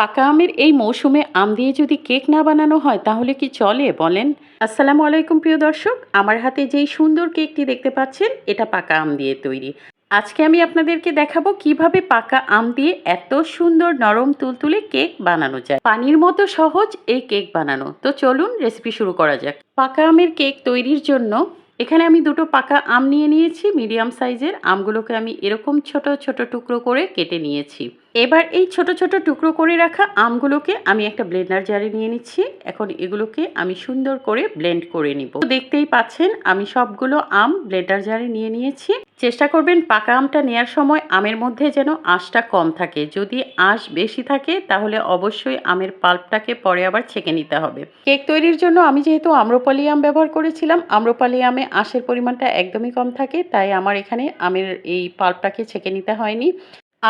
পাকা আমের এই মৌসুমে আম দিয়ে যদি কেক না বানানো হয়, তাহলে কি চলে? বলেন। আসসালামু আলাইকুম, প্রিয় দর্শক। আমার হাতে যেই সুন্দর কেকটি দেখতে পাচ্ছেন, এটা পাকা আম দিয়ে তৈরি। আজকে আমি আপনাদেরকে দেখাবো কীভাবে পাকা আম দিয়ে এত সুন্দর নরম তুলতুলে কেক বানানো যায়। পানির মতো সহজ এই কেক বানানো। তো চলুন রেসিপি শুরু করা যাক। পাকা আমের কেক তৈরির জন্য এখানে আমি দুটো পাকা আম নিয়ে নিয়েছি, মিডিয়াম সাইজের। আমগুলোকে আমি এরকম ছোট ছোট টুকরো করে কেটে নিয়েছি। এবার এই ছোট ছোট টুকরো করে রাখা আমগুলোকে আমি একটা ব্লেন্ডার জারে নিয়ে নিচ্ছি। এখন এগুলোকে আমি সুন্দর করে ব্লেন্ড করে নিব। দেখতেই পাচ্ছেন, আমি সবগুলো আম ব্লেন্ডার জারে নিয়ে নিয়েছি। চেষ্টা করবেন পাকা আমটা নেওয়ার সময় আমের মধ্যে যেন আঁশটা কম থাকে। যদি আঁশ বেশি থাকে, তাহলে অবশ্যই আমের পাল্পটাকে পরে আবার ছেঁকে নিতে হবে। কেক তৈরির জন্য আমি যেহেতু আম্রপালি আম ব্যবহার করেছিলাম, আম্রপালি আমে আঁশের পরিমাণটা একদমই কম থাকে, তাই আমার এখানে আমের এই পাল্পটাকে ছেঁকে নিতে হয়নি।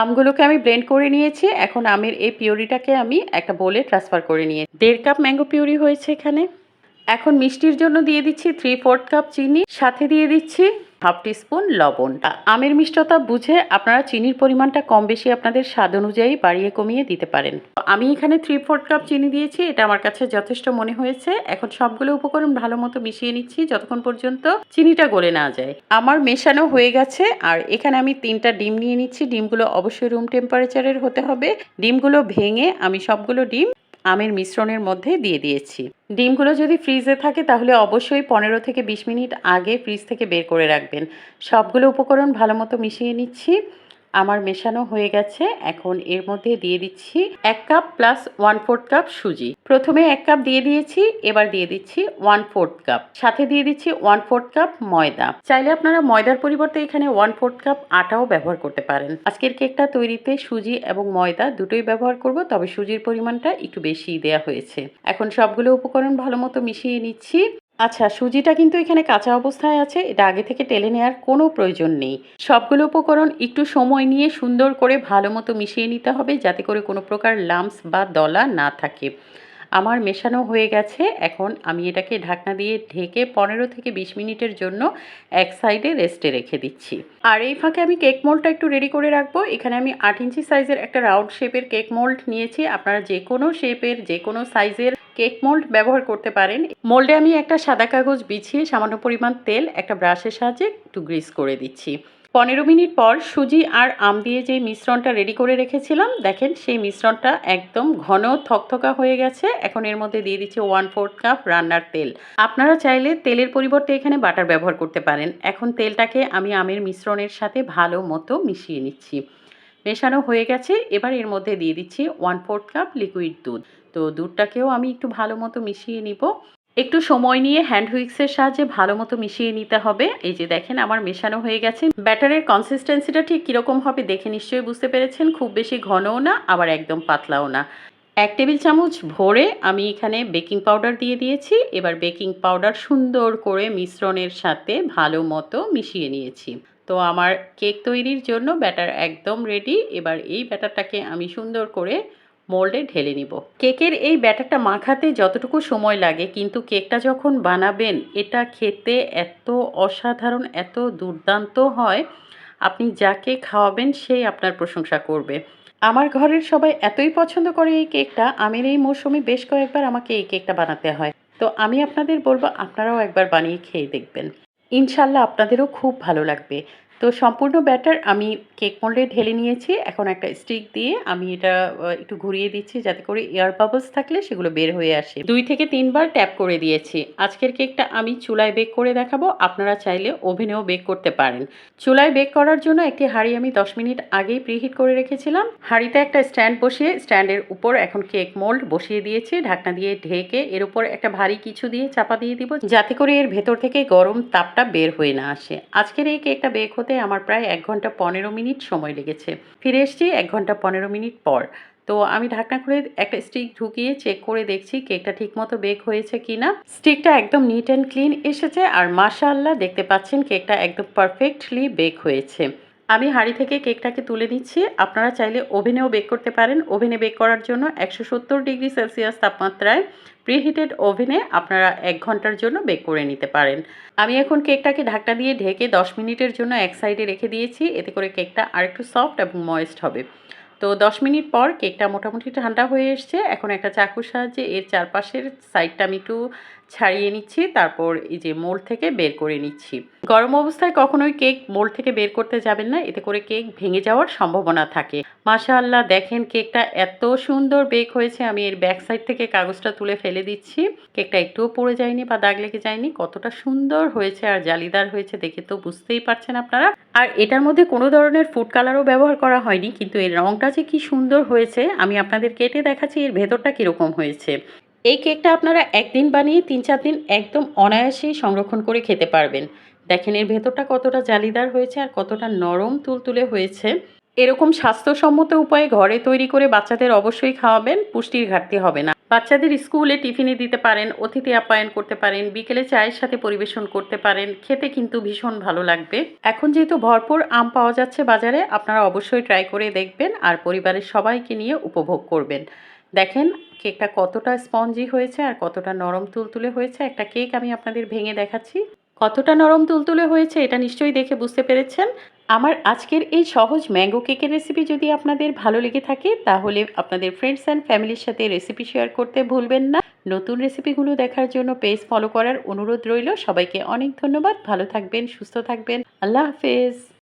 আমগুলোকে আমি ব্লেন্ড করে নিয়েছি, এখন আমের এই পিউরিটাকে আমি একটা বোলে ট্রান্সফার করে নিয়ে দেড় কাপ ম্যাঙ্গো পিউরি হয়েছে এখানে। এখন মিষ্টির জন্য দিয়ে দিচ্ছি থ্রি ফোর্থ কাপ চিনি, সাথে দিয়ে দিচ্ছি হাফ টিস্পুন লবণ আমের মিষ্টতা বুঝে আপনারা চিনির পরিমাণটা কম বেশি আপনাদের স্বাদ অনুযায়ী বাড়িয়ে কমিয়ে দিতে পারেন। আমি এখানে থ্রি ফোর্থ কাপ চিনি দিয়েছি, এটা আমার কাছে যথেষ্ট মনে হয়েছে। এখন সবগুলো উপকরণ ভালো মতো মিশিয়ে নিচ্ছি যতক্ষণ পর্যন্ত চিনিটা গলে না যায়। আমার মেশানো হয়ে গেছে, আর এখানে আমি তিনটা ডিম নিয়ে নিচ্ছি। ডিমগুলো অবশ্যই রুম টেম্পারেচারের হতে হবে। ডিমগুলো ভেঙে আমি সবগুলো ডিম আমের মিশ্রণের মধ্যে দিয়ে দিয়েছি। ডিমগুলো যদি ফ্রিজে থাকে তাহলে অবশ্যই পনেরো থেকে বিশ মিনিট আগে ফ্রিজ থেকে বের করে রাখবেন। সবগুলো উপকরণ ভালো মতো মিশিয়ে নিচ্ছি। আমার মেশানো হয়ে গেছে। এখন এর মধ্যে দিয়ে দিচ্ছি এক cup plus one fourth cup সুজি। প্রথমে এক কাপ দিয়ে দিয়েছি, এবার দিয়ে দিচ্ছি ওয়ান ফোর্থ কাপ সাথে দিয়ে দিচ্ছি ওয়ান ফোর্থ কাপ ময়দা। চাইলে আপনারা ময়দার পরিবর্তে এখানে ওয়ান ফোর্থ কাপ আটাও ব্যবহার করতে পারেন। আজকের কেকটা তৈরিতে সুজি এবং ময়দা দুটোই ব্যবহার করব, তবে সুজির পরিমাণটা একটু বেশি দেয়া হয়েছে। এখন সবগুলো উপকরণ ভালো মতো মিশিয়ে নিচ্ছি। আচ্ছা সুজিটা কিন্তু এখানে কাঁচা অবস্থায় আছে। এটা আগে থেকে টেলে নেওয়ার কোনো প্রয়োজন নেই। সবগুলো উপকরণ একটু সময় নিয়ে সুন্দর করে ভালো মতো মিশিয়ে নিতে হবে, যাতে করে কোনো প্রকার লাম্পস বা দলা না থাকে। আমার মেশানো হয়ে গেছে। এখন আমি এটাকে ঢাকনা দিয়ে ঢেকে পনেরো থেকে বিশ মিনিটের জন্য এক সাইডে রেস্টে রেখে দিচ্ছি। আর এই ফাঁকে আমি কেক মোল্ডটা একটু রেডি করে রাখব। এখানে আমি আট ইঞ্চি সাইজের একটা রাউন্ড শেপের কেক মোল্ড নিয়েছি। আপনারা যে কোনো শেপের যে কোনো সাইজের কেক মোল্ড ব্যবহার করতে পারেন। মোল্ডে আমি একটা সাদা কাগজ বিছিয়ে সামান্য পরিমাণ তেল একটা ব্রাশের সাহায্যে একটু গ্রিস করে দিচ্ছি। পনেরো মিনিট পর সুজি আর আম দিয়ে যে মিশ্রণটা রেডি করে রেখেছিলাম, দেখেন সেই মিশ্রণটা একদম ঘন থকথকা হয়ে গেছে। এখন এর মধ্যে দিয়ে দিচ্ছি ওয়ান ফোর্থ কাপ রান্নার তেল। আপনারা চাইলে তেলের পরিবর্তে এখানে বাটার ব্যবহার করতে পারেন। এখন তেলটাকে আমি আমের মিশ্রণের সাথে ভালো মতো মিশিয়ে নিচ্ছি। মেশানো হয়ে গেছে। এবার এর মধ্যে দিয়ে দিচ্ছি ওয়ান ফোর্থ কাপ লিকুইড দুধ। তো দুধটাকেও আমি একটু ভালো মতো মিশিয়ে নিব। একটু সময় নিয়ে হ্যান্ড হুইক্সের সাহায্যে ভালো মতো মিশিয়ে নিতে হবে। এই যে দেখেন আমার মেশানো হয়ে গেছে। ব্যাটারের কনসিস্টেন্সিটা ঠিক কীরকম হবে দেখে নিশ্চয়ই বুঝতে পেরেছেন। খুব বেশি ঘনও না, আবার একদম পাতলাও না। এক টেবিল চামচ ভরে আমি এখানে বেকিং পাউডার দিয়ে দিয়েছি। এবার বেকিং পাউডার সুন্দর করে মিশ্রণের সাথে ভালো মতো মিশিয়ে নিয়েছি। তো আমার কেক তৈরির জন্য ব্যাটার একদম রেডি এবার এই ব্যাটারটাকে আমি সুন্দর করে মোল্ডে ঢেলে নিব। কেকের এই ব্যাটারটা মাখাতে যতটুকু সময় লাগে, কিন্তু কেকটা যখন বানাবেন, এটা খেতে এত অসাধারণ, এত দুর্দান্ত হয়। আপনি যাকে খাওয়াবেন সেই আপনার প্রশংসা করবে। আমার ঘরের সবাই এতই পছন্দ করে এই কেকটা, আমের এই মৌসুমে বেশ কয়েকবার আমাকে এই কেকটা বানাতে হয়। তো আমি আপনাদের বলব, আপনারাও একবার বানিয়ে খেয়ে দেখবেন। ইনশাল্লাহ আপনাদেরও খুব ভালো লাগবে। তো সম্পূর্ণ ব্যাটার আমি কেক মোল্ডে ঢেলে নিয়েছি। এখন একটা স্টিক দিয়ে আমি এটা একটু ঘুরিয়ে দিচ্ছি যাতে করে এয়ার বাবলস থাকলে সেগুলো বের হয়ে আসে। দুই থেকে তিনবার ট্যাপ করে দিয়েছি। আজকের কেকটা আমি চুলায় বেক করে দেখাবো। আপনারা চাইলে ওভেনেও বেক করতে পারেন। চুলায় বেক করার জন্য একটি হাঁড়ি আমি দশ মিনিট আগেই প্রিহিট করে রেখেছিলাম। হাঁড়িতে একটা স্ট্যান্ড বসিয়ে স্ট্যান্ডের উপর এখন কেক মোল্ড বসিয়ে দিয়েছি। ঢাকনা দিয়ে ঢেকে এর উপর একটা ভারী কিছু দিয়ে চাপা দিয়ে দিব। যাতে করে এর ভেতর থেকে গরম তাপটা বের হয়ে না আসে। আজকের এই কেকটা বেক হতে আমার প্রায় এক ঘণ্টা পনেরো মিনিট সময় লেগেছে। ফিরে এসেছি এক ঘণ্টা পনেরো মিনিট পর। তো আমি ঢাকনা খুলে একটা স্টিক ঢুকিয়ে চেক করে দেখছি কেকটা ঠিকমতো বেক হয়েছে কিনা। স্টিকটা একদম নিট অ্যান্ড ক্লিন এসেছে আর মাশাআল্লাহ দেখতে পাচ্ছেন কেকটা একদম পারফেক্টলি বেক হয়েছে। আমি হাঁড়ি থেকে কেকটাকে তুলে নিচ্ছি। আপনারা চাইলে ওভেনেও বেক করতে পারেন। ওভেনে বেক করার জন্য একশো সত্তর ডিগ্রি সেলসিয়াস তাপমাত্রায় প্রিহিটেড ওভেনে আপনারা এক ঘণ্টার জন্য বেক করে নিতে পারেন। আমি এখন কেকটাকে ঢাকটা দিয়ে ঢেকে দশ মিনিটের জন্য এক সাইডে রেখে দিয়েছি। এতে করে কেকটা আরেকটু সফট এবং ময়েস্ট হবে। তো দশ মিনিট পর কেকটা মোটামুটি ঠান্ডা হয়ে এসছে। এখন একটা চাকুর সাহায্যে এর চারপাশের সাইডটা আমি একটু ছাড়িয়ে নিচ্ছি, তারপর এই যে মোল্ড থেকে বের করে নিচ্ছি। গরম অবস্থায় কখনোই কেক মোল্ড থেকে বের করতে যাবেন না, এতে করে কেক ভেঙে যাওয়ার সম্ভাবনা থাকে। মাশাআল্লাহ, দেখেন কেকটা এত সুন্দর বেক হয়েছে, আমি এর ব্যাক সাইড থেকে কাগজটা তুলে ফেলে দিচ্ছি। কেকটা একটুও পড়ে যায়নি বা দাগ লেগে যায়নি, কতটা সুন্দর হয়েছে আর জালিদার হয়েছে দেখে তো বুঝতেই পারছেন আপনারা। আর এটার মধ্যে কোনো ধরনের ফুড কালারও ব্যবহার করা হয়নি, কিন্তু এর রঙটা যে কি সুন্দর হয়েছে, আমি আপনাদের কেটে দেখাচ্ছি, এর ভেতরটা কীরকম হয়েছে। এই কেকটা আপনারা একদিন বানিয়ে তিন চার দিন একদম অনায়াসেই সংরক্ষণ করে খেতে পারবেন। দেখেন, এর ভেতরটা কতটা জালিদার হয়েছে আর কতটা নরম তুলতুলে হয়েছে। এরকম স্বাস্থ্যসম্মত উপায়ে ঘরে তৈরি করে বাচ্চাদের অবশ্যই খাওয়াবেন, পুষ্টির ঘাটতি হবে না। বাচ্চাদের স্কুলে টিফিনে দিতে পারেন, অতিথি আপ্যায়ন করতে পারেন, বিকেলে চায়ের সাথে পরিবেশন করতে পারেন, খেতে কিন্তু ভীষণ ভালো লাগবে। এখন যেহেতু ভরপুর আম পাওয়া যাচ্ছে বাজারে, আপনারা অবশ্যই ট্রাই করে দেখবেন আর পরিবারের সবাইকে নিয়ে উপভোগ করবেন। দেখেন, কেকটা কতটা স্পঞ্জি হয়েছে আর কতটা নরম তুলতুলে হয়েছে। একটা কেক আমি আপনাদের ভেঙে দেখাচ্ছি। কতটা নরম তুলতুলে হয়েছে এটা নিশ্চয়ই দেখে বুঝতে পেরেছেন। আমার আজকের এই সহজ ম্যাঙ্গো কেকের রেসিপি যদি আপনাদের ভালো লেগে থাকে, তাহলে আপনাদের ফ্রেন্ডস অ্যান্ড ফ্যামিলির সাথে রেসিপি শেয়ার করতে ভুলবেন না। নতুন রেসিপিগুলো দেখার জন্য পেজ ফলো করার অনুরোধ রইল। সবাইকে অনেক ধন্যবাদ। ভালো থাকবেন, সুস্থ থাকবেন। আল্লাহ হাফেজ।